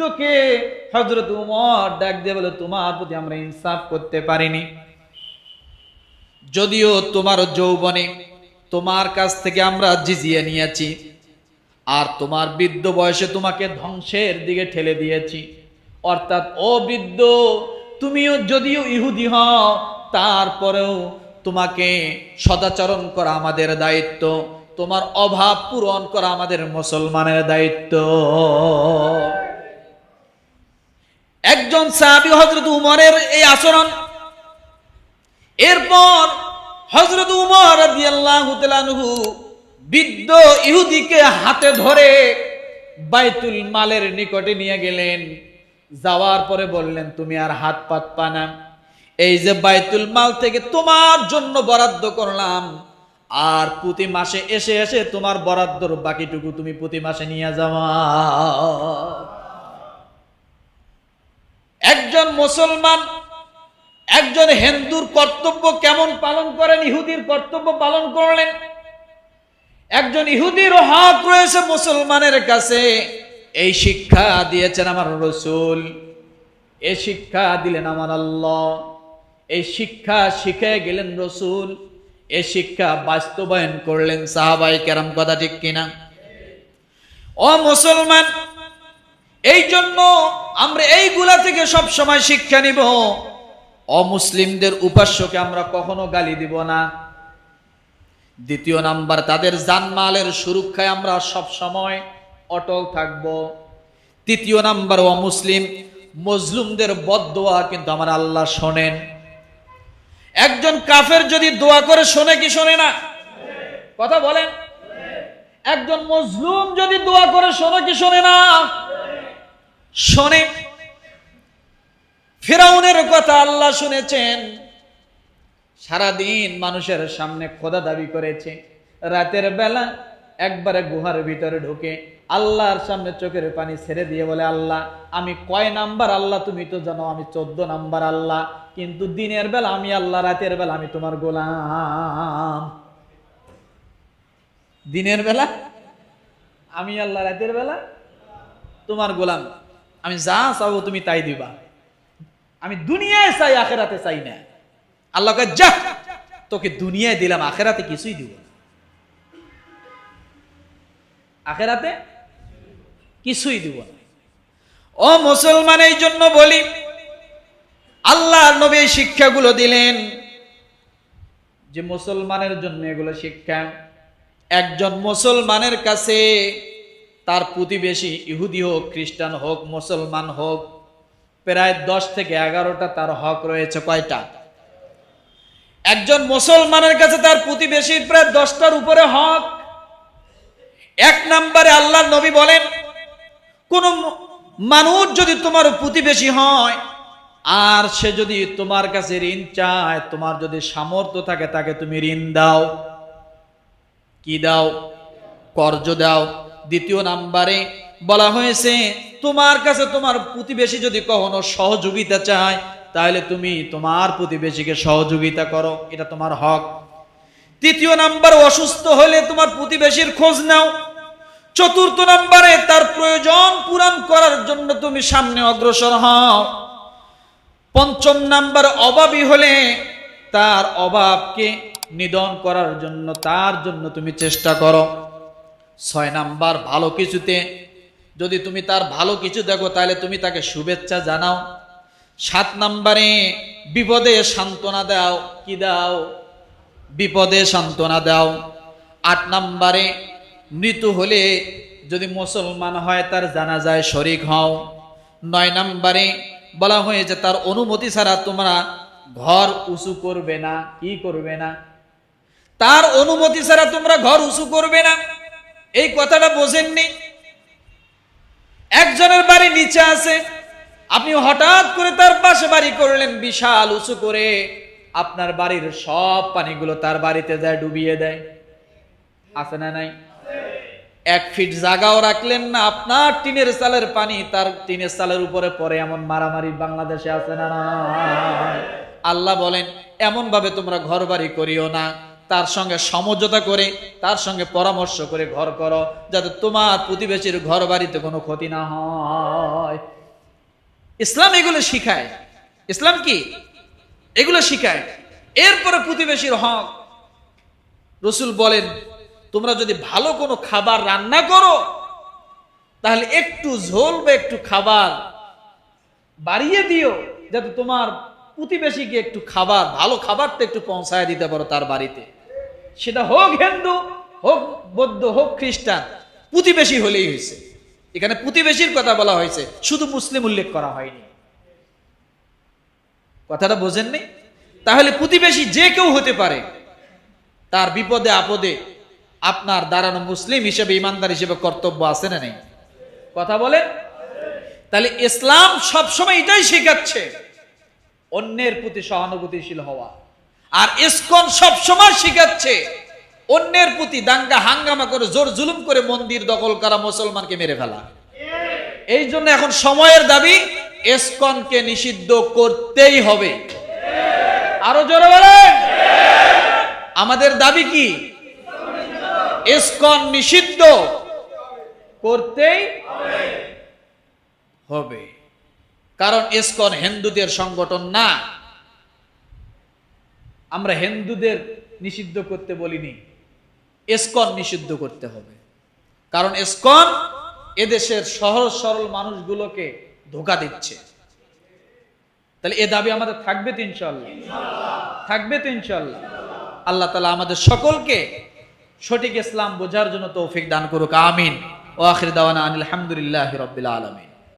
তোকে হজরত উমর ডাক দিয়ে বলে, তোমার প্রতি আমরা ইনসাফ করতে পারিনি। যদিও তোমার যৌবনে তোমার কাছ থেকে আমরা জিজিয়ে নিয়েছি, আর তোমার বৃদ্ধ বয়সে তোমাকে ধ্বংসের দিকে ঠেলে দিয়েছি। অর্থাৎ ও বৃদ্ধ, তুমিও যদিও ইহুদি হও, তারপরেও তোমাকে সদাচরণ করা আমাদের দায়িত্ব। তোমার অভাব পূরণ করা আমাদের মুসলমানের দায়িত্ব। একজন সাহাবি হজরত উমরের এই আচরণ। এরপর হজরত উমর বৃদ্ধ ইহুদিকে হাতে ধরে বাইতুল মালের নিকটে নিয়ে গেলেন। যাওয়ার পরে বললেন, তুমি আর হাত পাত পানা এই যে বাইতুল মাল থেকে তোমার জন্য বরাদ্দ করলাম, আর প্রতি মাসে এসে এসে তোমার বরাদ্দর বাকিটুকু তুমি প্রতি মাসে নিয়ে যাওয়া। একজন মুসলমান, একজন হিন্দুর কর্তব্য কেমন পালন করেন, ইহুদির কর্তব্য পালন করলেন? একজন ইহুদির হক রয়েছে মুসলমানের কাছে, এই শিক্ষা দিয়েছেন আমার রসুল। এ শিক্ষা দিলেন আমার আল্লাহ। এই শিক্ষা শিখে গেলেন রসুল। এই শিক্ষা বাস্তবায়ন করলেন সাহাবাই কেরাম, কথা ঠিক কিনা? ও মুসলমান এই জন্য আমরা এইগুলা থেকে সব সময় শিক্ষা নিব। অমুসলিমদের উপাস্যকে আমরা কখনো গালি দিব না। দ্বিতীয় নাম্বার, তাদের জানমালের সুরক্ষায় আমরা সব সময় অটল থাকব। তৃতীয় নাম্বার, অমুসলিম মজলুমদের বদদোয়া কিন্তু আমার আল্লাহ শোনেন। একজন কাফের যদি দোয়া করে শোনে কি শোনে না? কথা বলেন। একজন মজলুম যদি দোয়া করে শোনে কি শোনে না? শোনে, ফেরাউনের কথা আল্লাহ শুনেছেন। সারাদিন মানুষের সামনে খোদা দাবি করেছে। রাতের বেলা একবারে গুহার ভিতরে ঢুকে আল্লাহর সামনে চোখের পানি ছেড়ে দিয়ে বলে, আল্লাহ, আমি কয় নাম্বার আল্লাহ, তুমি তো জানো আমি চোদ্দ নাম্বার আল্লাহ। কিন্তু দিনের বেলা আমি আল্লাহ, রাতের বেলা আমি তোমার গোলাম। দিনের বেলা আমি আল্লাহ, রাতের বেলা তোমার গোলাম। আমি যা চাবো তুমি তাই দিবা। আমি দুনিয়ায় চাই, আখেরাতে চাই না। আল্লাহকে যা, তোকে দুনিয়ায় দিলাম, আখেরাতে কিছুই দিব। আখেরাতে কিছুই দিব না। ও মুসলমান, এই জন্য বলি আল্লাহ নবী শিক্ষাগুলো দিলেন যে মুসলমানের জন্য এগুলো শিক্ষা। একজন মুসলমানের কাছে তার প্রতিবেশী ইহুদি হোক, খ্রিস্টান হোক, মুসলমান হোক, প্রায় দশ থেকে এগারোটা তার হক রয়েছে কয়টা? একজন মুসলমানের কাছে তার প্রতিবেশীর প্রায় দশটার উপরে হক। এক নম্বরে আল্লাহ নবী বলেন, কোন মানুষ যদি তোমার প্রতিবেশী হয়, আর সে যদি তোমার কাছে ঋণ চায়, তোমার যদি সামর্থ্য থাকে তাকে তুমি ঋণ দাও। কি দাও? কর্জ দাও। দ্বিতীয় নাম্বারে বলা হয়েছে, তোমার কাছে তোমার প্রতিবেশী যদি কখনো সহযোগিতা চায়, তাহলে তুমি তোমার প্রতিবেশীকে সহযোগিতা করো। এটা তোমার হক। তৃতীয় নাম্বার, অসুস্থ হলে তোমার প্রতিবেশীর খোঁজ নাও। চতুর্থ নাম্বারে, তার প্রয়োজন পূরণ করার জন্য তুমি সামনে অগ্রসর হও। পঞ্চম নাম্বার, অভাবী হলে তার অভাবকে নিধন করার জন্য, তার জন্য তুমি চেষ্টা করো। ছয় নাম্বার, ভালো কিছুতে। যদি তুমি তার ভালো কিছু দেখো, তাহলে তুমি তাকে শুভেচ্ছা জানাও। সাত নাম্বারে, বিপদে সান্ত্বনা দাও। কি দাও? বিপদে সান্ত্বনা দাও। আট নাম্বারে, মৃত্যু হলে যদি মুসলমান হয়, তার জানাজায় শরিক হও। নয় নাম্বারে, বলা হয়েছে তার অনুমতি ছাড়া তোমরা ঘর উঁচু করবে না। কি করবে না? তার অনুমতি ছাড়া তোমরা ঘর উঁচু করবে না। এই কথাটা বোঝেননি। একজনের বাড়ি নিচে আছে। আপনি হঠাৎ করে তার পাশে বাড়ি করলেন, বিশাল উঁচু করে। আপনার বাড়ির সব পানিগুলো তার বাড়িতে যায়, ডুবিয়ে দেয়। আছে না নাই? এক ফিট জাগাও রাখলেন না। আপনার টিনের চালের পানি তার টিনের চালের উপরে পড়ে। এমন মারামারি বাংলাদেশে আছে না? আল্লাহ বলেন এমন ভাবে তোমরা ঘর বাড়ি করিও না। তার সঙ্গে সমঝোতা করে, তার সঙ্গে পরামর্শ করে ঘর করো, যাতে তোমার প্রতিবেশীর ঘর বাড়িতে কোনো ক্ষতি না হয়। ইসলাম এগুলো শিখায়। ইসলাম কি? এগুলো শিখায়। এরপরে প্রতিবেশীর হক। রসুল বলেন, তোমরা যদি ভালো কোনো খাবার রান্না করো, তাহলে একটু ঝোল বা একটু খাবার বাড়িয়ে দিও, যাতে তোমার প্রতিবেশীকে একটু খাবার, ভালো খাবারটা একটু পৌঁছায় দিতে পারো তার বাড়িতে। সেটা হোক হিন্দু, হোক বৌদ্ধ, হোক খ্রিস্টান, প্রতিবেশী হলেই হয়েছে। এখানে প্রতিবেশীর কথা বলা হয়েছে, শুধু মুসলিম উল্লেখ করা হয়নি। কথাটা বোঝেননি? তাহলে প্রতিবেশী যে কেউ হতে পারে, তার বিপদে, আপদে আপনার দাঁড়ানো মুসলিম হিসেবে, ইমানদার হিসেবে কর্তব্য আছে না নেই? কথা বলে? তাহলে ইসলাম সবসময় এটাই শেখাচ্ছে, অন্যের প্রতি সহানুভূতিশীল হওয়া। আর ইসকন সবসময় শিখাচ্ছে। অন্যের প্রতি দাঙ্গা, হাঙ্গামা করে, জোর জুলুম করে মন্দির দখল করা মুসলমানকে মেরে ফেলা। এই জন্য এখন সময়ের দাবি এসকনকে নিষিদ্ধ করতেই হবে। আরও জোরে বলেন। আমাদের দাবি কি? এসকন নিষিদ্ধ করতেই হবে। কারণ এসকন হিন্দুদের সংগঠন না। আমরা হিন্দুদের নিষিদ্ধ করতে বলিনি। এসকন নিষিদ্ধ করতে হবে। কারণ এসকন এদেশের সহজ সরল মানুষগুলোকে ধোকা দিচ্ছে। তাহলে এ দাবি আমাদের থাকবে তো ইনশাল্লাহ থাকবে তো ইনশাল্লাহ আল্লাহ তালা আমাদের সকলকে সঠিক ইসলাম বোঝার জন্য তৌফিক দান করুক। আমিন। ও আখির দাওয়ানা আনিল আলহামদুলিল্লাহ রবিল আলমিন।